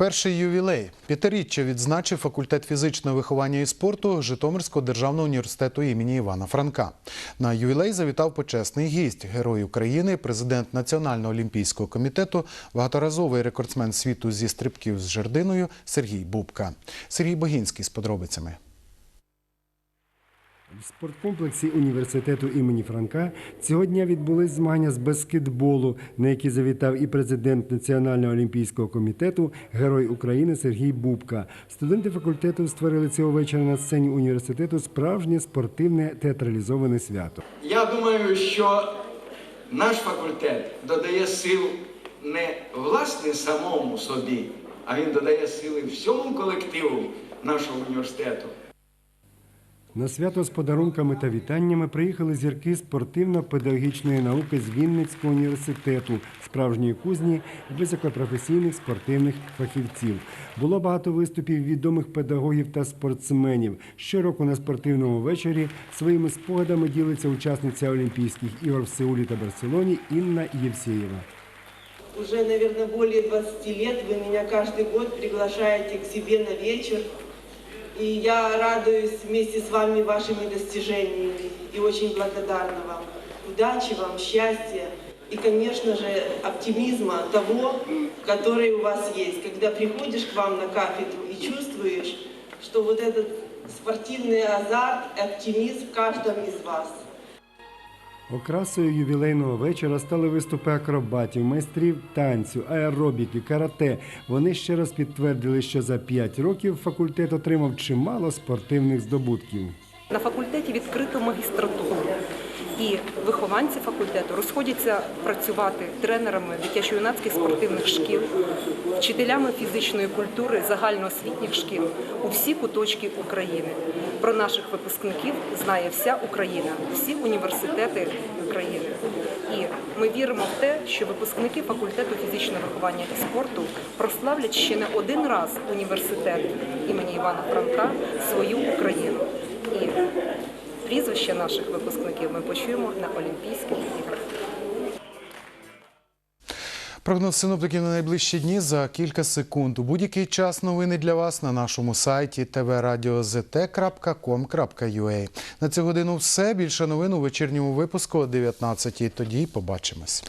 Перший ювілей п'ятиріччя відзначив факультет фізичного виховання і спорту Житомирського державного університету імені Івана Франка. На ювілей завітав почесний гість, герой України, президент Національного олімпійського комітету, багаторазовий рекордсмен світу зі стрибків з жердиною Сергій Бубка. Сергій Богінський з подробицями. В спорткомплексі університету імені Франка цього дня відбулись змагання з баскетболу, на які завітав і президент Національного олімпійського комітету, герой України Сергій Бубка. Студенти факультету створили цього вечора на сцені університету справжнє спортивне театралізоване свято. Я думаю, що наш факультет додає сил не власне самому собі, а він додає сили всьому колективу нашого університету. На свято з подарунками та вітаннями приїхали зірки спортивно-педагогічної науки з Вінницького університету, справжньої кузні високопрофесійних спортивних фахівців. Було багато виступів відомих педагогів та спортсменів. Щороку на спортивному вечорі своїми спогадами ділиться учасниця Олімпійських ігор в Сеулі та Барселоні Інна Євсеєва. Уже, наверное, более 20 лет вы меня каждый год приглашаете к себе на вечер. И я радуюсь вместе с вами вашими достижениями и очень благодарна вам. Удачи вам, счастья и, конечно же, оптимизма того, который у вас есть. Когда приходишь к вам на кафедру и чувствуешь, что вот этот спортивный азарт, оптимизм в каждом из вас – Окрасою ювілейного вечора стали виступи акробатів, майстрів танцю, аеробіки, карате. Вони ще раз підтвердили, що за п'ять років факультет отримав чимало спортивних здобутків. На факультеті відкрито магістратуру. І вихованці факультету розходяться працювати тренерами дитячо-юнацьких спортивних шкіл, вчителями фізичної культури загальноосвітніх шкіл у всі куточки України. Про наших випускників знає вся Україна, всі університети України. І ми віримо в те, що випускники факультету фізичного виховання і спорту прославлять ще не один раз університет імені Івана Франка свою Україну. І прізвища наших випускників ми почуємо на Олімпійських іграх. Прогноз синоптиків на найближчі дні за кілька секунд. У будь-який час новини для вас на нашому сайті tvradio.zt.com.ua. На цю годину все. Більше новин у вечірньому випуску о 19 Тоді побачимось.